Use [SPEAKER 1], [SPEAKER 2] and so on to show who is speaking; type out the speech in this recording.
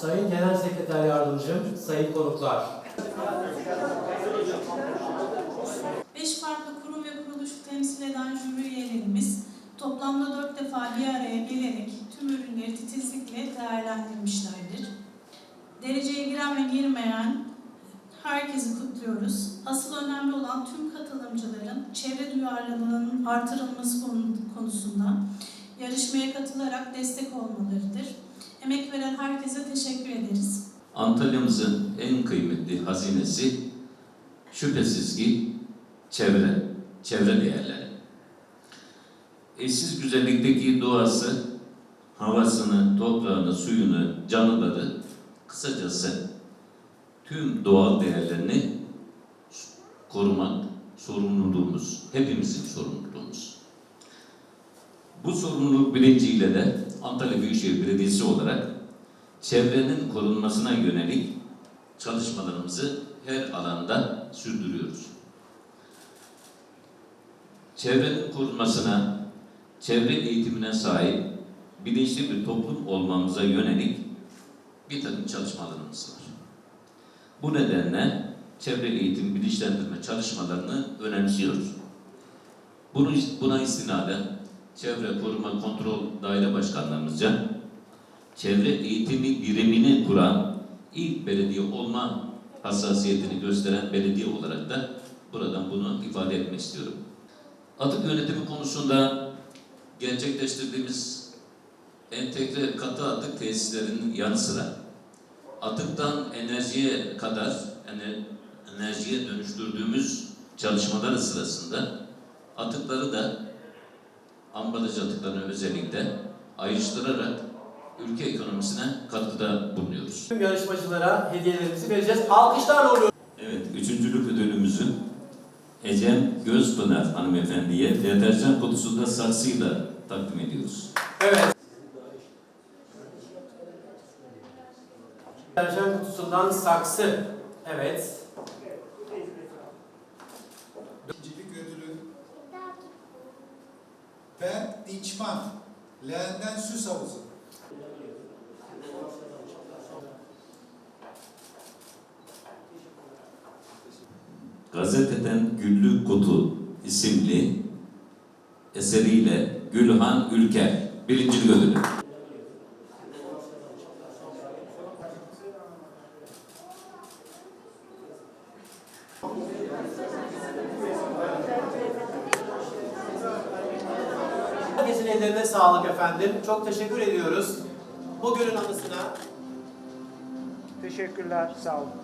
[SPEAKER 1] Sayın Genel Sekreter Yardımcım, sayın konuklar.
[SPEAKER 2] Beş farklı kurum ve kuruluşu temsil eden jüri üyelerimiz toplamda dört defa bir araya gelerek tüm ürünleri titizlikle değerlendirmişlerdir. Dereceye giren ve girmeyen herkesi kutluyoruz. Asıl önemli olan tüm katılımcıların çevre duyarlılığının artırılması konu- konusunda yarışmaya katılarak destek olmalarıdır. Emek veren herkese teşekkür ederiz.
[SPEAKER 3] Antalya'mızın en kıymetli hazinesi şüphesiz ki çevre, çevre değerleri. Eşsiz güzellikteki doğası, havasını, toprağını, suyunu, canlıları, kısacası tüm doğal değerlerini korumak sorumluluğumuz, hepimizin sorumluluğumuz. Bu sorumluluk bilinciyle de Antalya Büyükşehir Belediyesi olarak çevrenin korunmasına yönelik çalışmalarımızı her alanda sürdürüyoruz. Çevrenin korunmasına, çevre eğitimine sahip bilinçli bir toplum olmamıza yönelik bir takım çalışmalarımız var. Bu nedenle çevre eğitim bilinçlendirme çalışmalarını önemsiyoruz. Bunu, buna istinaden Çevre Koruma Kontrol Daire Başkanlarımızca çevre eğitimi birimini kuran ilk belediye olma hassasiyetini gösteren belediye olarak da buradan bunu ifade etmek istiyorum. Atık yönetimi konusunda gerçekleştirdiğimiz entegre katı atık tesislerinin yanı sıra atıktan enerjiye kadar ener- enerjiye dönüştürdüğümüz çalışmaları sırasında atıkları da ambalaj atıklarını özellikle ayrıştırarak ülke ekonomisine katkıda bulunuyoruz.
[SPEAKER 1] Tüm yarışmacılara hediyelerimizi vereceğiz. Alkışlarla oluyor.
[SPEAKER 3] Evet, üçüncülük ödülümüzü Ecem Gözpınar hanımefendiye deterjan kutusunda saksıyla takdim ediyoruz.
[SPEAKER 1] Evet. Deterjan kutusundan saksı. Evet.
[SPEAKER 4] Dinçman Leğenden Süs Havuzu
[SPEAKER 3] Gazeteden Güllü Kutu isimli eseriyle Gülhan Ülker birincilik ödülü.
[SPEAKER 1] Ellerine sağlık efendim. Çok teşekkür ediyoruz. Bugünün anısına
[SPEAKER 5] Teşekkürler, sağ olun.